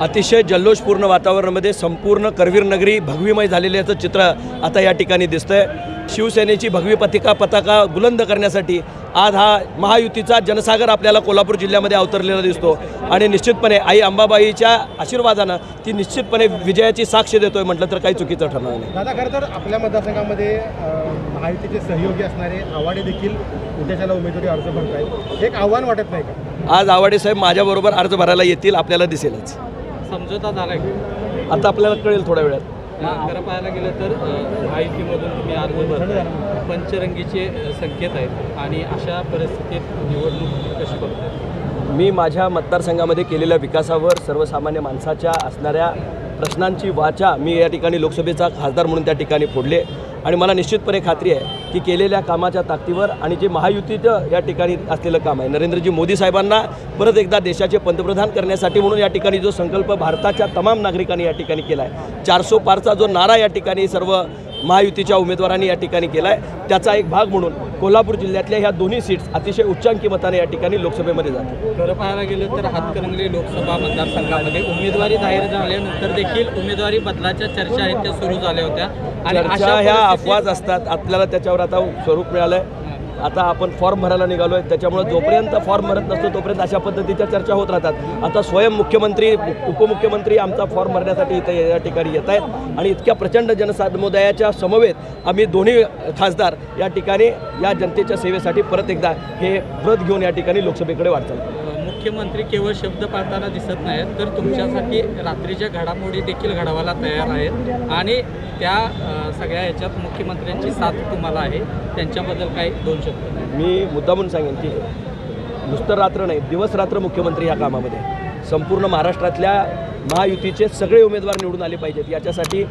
अतिशय जल्लोषपूर्ण वातावरणामध्ये संपूर्ण करवीर नगरी भगवीमय झालेल्याचं चित्र आता या ठिकाणी दिसतंय. शिवसेनेची भगवी पतिका पताका बुलंद करण्यासाठी आज हा महायुतीचा जनसागर आपल्याला कोल्हापूर जिल्ह्यामध्ये अवतरलेला दिसतो. आणि निश्चितपणे आई अंबाबाईच्या आशीर्वादानं ती निश्चितपणे विजयाची साक्ष देतोय म्हटलं तर काही चुकीचं ठरणार नाही. दादा खरं तर आपल्या मतदारसंघामध्ये महायुतीचे सहयोगी असणारे आवाडे देखील उद्याच्याला उमेदवारी अर्ज भरत आहेत एक आव्हान वाटत नाही का? आज आवाडे साहेब माझ्याबरोबर अर्ज भरायला येतील आपल्याला दिसेलच. समझोता झाला आता आपल्याला कळेल थोड्या वेळात. खरं पाहायला गेलं तर माहितीमधून तुम्ही अर्ज भरताय. पंचरंगीचे संकेत आहेत. आणि अशा परिस्थितीत निवडणूक कशी बघताय? मी माझ्या मतदारसंघामध्ये केलेल्या विकासावर सर्वसामान्य माणसाच्या असणाऱ्या प्रश्नांची वाचा मी या ठिकाणी लोकसभेचा खासदार म्हणून त्या ठिकाणी फोडले. आणि मला निश्चितपणे खात्री आहे की केलेल्या कामाच्या ताकदीवर आणि जे महायुतीचं या ठिकाणी असलेलं काम आहे नरेंद्रजी मोदी साहेबांना परत एकदा देशाचे पंतप्रधान करण्यासाठी म्हणून या ठिकाणी जो संकल्प भारताच्या तमाम नागरिकांनी या ठिकाणी केला आहे चारसो पारचा जो नारा या ठिकाणी सर्व महायुतीच्या उमेदवारांनी या ठिकाणी केला आहे त्याचा एक भाग म्हणून कोल्हापूर जिल्ह्यातल्या ह्या दोन्ही सीट्स अतिशय उच्चांकी मताने या ठिकाणी लोकसभेमध्ये जातात. खरं पाहायला गेलं तर हातकणंगले लोकसभा मतदारसंघामध्ये उमेदवारी जाहीर झाल्यानंतर देखील उमेदवारी बदलाच्या चर्चा आहेत त्या सुरू झाल्या होत्या. आणि ह्या अफवाज असतात. आपल्याला त्याच्यावर आता स्वरूप मिळालं आहे आता आपण फॉर्म भरायला निघालो आहे त्याच्यामुळे जोपर्यंत फॉर्म भरत नसतो तोपर्यंत अशा पद्धतीच्या चर्चा होत राहतात. आता स्वयं मुख्यमंत्री उपमुख्यमंत्री आमचा फॉर्म भरण्यासाठी इथे या ठिकाणी येत आहेत. आणि इतक्या प्रचंड जनसमुदायाच्या समवेत आम्ही दोन्ही खासदार या ठिकाणी या जनतेच्या सेवेसाठी परत एकदा हे व्रत घेऊन या ठिकाणी लोकसभेकडे वाटचाल मुख्यमंत्री केवळ शब्द पाळताना दिसत नाहीत तर तुमच्यासाठी रात्रीच्या घडामोडी देखील घडवायला तयार आहेत. आणि त्या सगळ्या ह्याच्यात मुख्यमंत्र्यांची साथ तुम्हाला आहे. त्यांच्याबद्दल काही दोन शब्द. मी मुद्दामून सांगेन की नुसतं रात्र नाही दिवस रात्र मुख्यमंत्री ह्या कामामध्ये संपूर्ण महाराष्ट्रातल्या महायुतीचे सगळे उमेदवार निवडून आले पाहिजेत. याच्यासाठी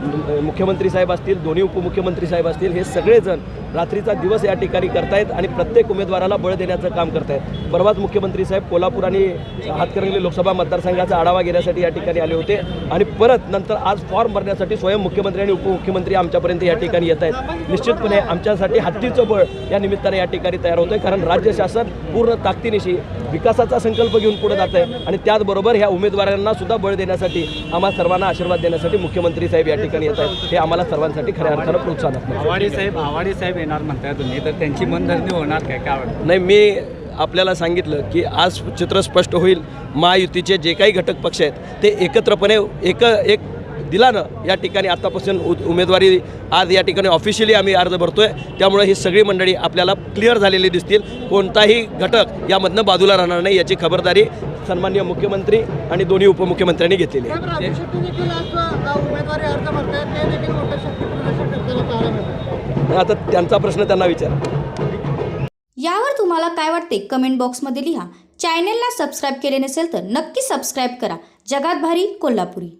मुख्यमंत्री साहेब असतील दोन्ही उपमुख्यमंत्री साहेब असतील हे सगळेजण रात्रीचा दिवस या ठिकाणी करतायत आणि प्रत्येक उमेदवाराला बळ देण्याचं काम करतायत. परवाच मुख्यमंत्री साहेब कोल्हापूर आणि हातकरंगले लोकसभा मतदारसंघाचा आढावा घेण्यासाठी या ठिकाणी आले होते आणि परत नंतर आज फॉर्म भरण्यासाठी स्वयं मुख्यमंत्री आणि उपमुख्यमंत्री आमच्यापर्यंत या ठिकाणी येत आहेत. निश्चितपणे आमच्यासाठी हत्तीचं बळ या निमित्ताने या ठिकाणी तयार होतं आहे कारण राज्य शासन पूर्ण ताकदीनिशी विकासाचा संकल्प घेऊन पुढे जात आहे. आणि त्याचबरोबर ह्या उमेदवारांना सुद्धा बळ देण्यासाठी आम्हा सर्वांना आशीर्वाद देण्यासाठी मुख्यमंत्री साहेब या ठिकाणी येत आहेत. हे आम्हाला सर्वांसाठी खऱ्या अर्थानं प्रोत्साहन आवाडे साहेब आवाडे साहेब येणार म्हणताय तुम्ही. तर त्यांची मनधरणी होणार काय? काय नाही मी आपल्याला सांगितलं की आज चित्र स्पष्ट होईल. महायुतीचे जे काही घटक पक्ष आहेत ते एकत्रपणे एक एक दिलानं या ठिकाणी आत्तापासून उ उमेदवारी आज या ठिकाणी ऑफिशियली आम्ही अर्ज भरतोय. त्यामुळे ही सगळी मंडळी आपल्याला क्लिअर झालेली दिसतील. कोणताही घटक यामधनं बाजूला राहणार नाही याची खबरदारी सन्माननीय मुख्यमंत्री आणि दोन्ही उपमुख्यमंत्र्यांनी घेतलेली आहे. आता त्यांचा प्रश्न त्यांना विचार. यावर तुम्हाला काय वाटते कमेंट बॉक्समध्ये लिहा. चॅनेलला सबस्क्राईब केले नसेल तर नक्की सबस्क्राईब करा. जगात भारी कोल्हापुरी.